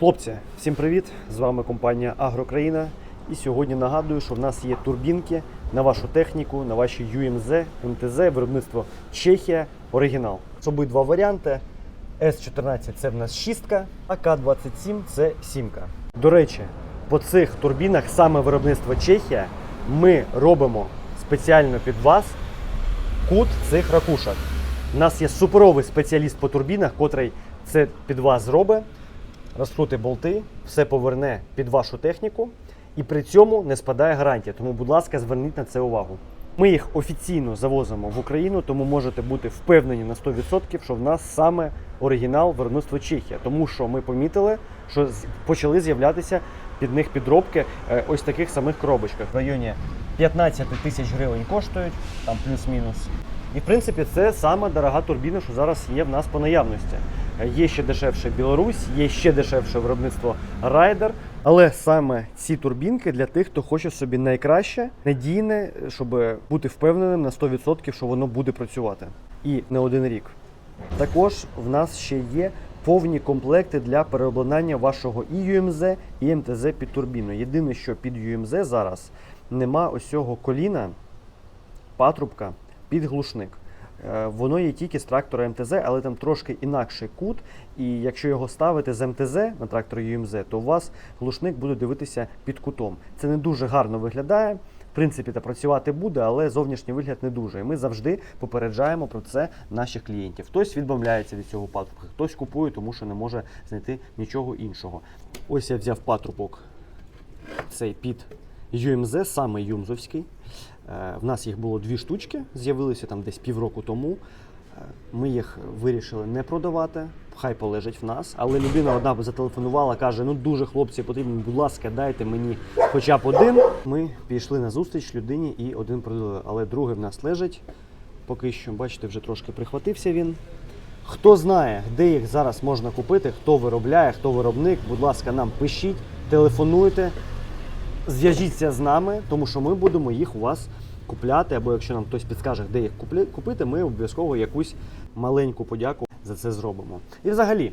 Хлопці, всім привіт! З вами компанія Агрокраїна. І сьогодні нагадую, що в нас є турбінки на вашу техніку, на ваші UMZ, МТЗ, виробництво Чехія, оригінал. Будуть два варіанти. С14 це в нас шістка, а К27 це сімка. До речі, по цих турбінах саме виробництво Чехія ми робимо спеціально під вас кут цих ракушок. У нас є суперовий спеціаліст по турбінах, котрий це під вас зробить, розкрути болти, все поверне під вашу техніку, і при цьому не спадає гарантія. Тому, будь ласка, зверніть на це увагу. Ми їх офіційно завозимо в Україну, тому можете бути впевнені на 100%, що в нас саме оригінал виробництва Чехія. Тому що ми помітили, що почали з'являтися під них підробки е, ось таких самих коробочках. В районі 15 тисяч гривень коштують, там плюс-мінус. І в принципі це саме дорога турбіна, що зараз є в нас по наявності. Є ще дешевше Білорусь, є ще дешевше виробництво Райдер. Але саме ці турбінки для тих, хто хоче собі найкраще, надійне, щоб бути впевненим на 100%, що воно буде працювати. І не один рік. Також в нас ще є повні комплекти для переобладнання вашого і UMZ, і МТЗ під турбіну. Єдине, що під UMZ зараз нема ось цього коліна, патрубка під глушник. Е, Воно є тільки з трактора МТЗ, але там трошки інакший кут. І якщо його ставити з МТЗ на трактор UMZ, то у вас глушник буде дивитися під кутом. Це не дуже гарно виглядає. В принципі, та працювати буде, але зовнішній вигляд не дуже. І ми завжди попереджаємо про це наших клієнтів. Хтось відмовляється від цього патрубка, хтось купує, тому що не може знайти нічого іншого. Ось я взяв патрубок цей під UMZ, саме юмзовський. Е, В нас їх було дві штучки, з'явилися там десь півроку тому. Е, Ми їх вирішили не продавати, хай полежать в нас. Але людина одна зателефонувала, каже: ну дуже хлопці потрібно, будь ласка, дайте мені хоча б один. Ми пішли на зустріч людині і один продали. Але другий в нас лежить. Поки що, бачите, вже трошки прихватився він. Хто знає, де їх зараз можна купити, хто виробляє, хто виробник, будь ласка, нам пишіть, телефонуйте, зв'яжіться з нами, тому що ми будемо їх у вас купляти, або якщо нам хтось підскаже, де їх купити, ми обов'язково якусь маленьку подяку за це зробимо. І взагалі,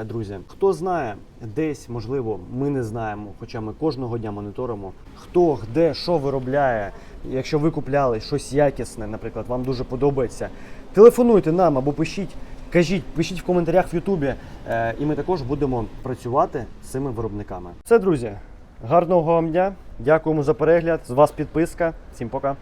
е, друзі, хто знає, десь, можливо, ми не знаємо, хоча ми кожного дня моніторимо, хто де що виробляє. Якщо ви купляли щось якісне, наприклад, вам дуже подобається, телефонуйте нам або пишіть. Кажіть, пишіть в коментарях в Ютубі, е, і ми також будемо працювати з цими виробниками. Це, друзі, гарного вам дня. Дякуємо за перегляд. З вас підписка. Всім пока.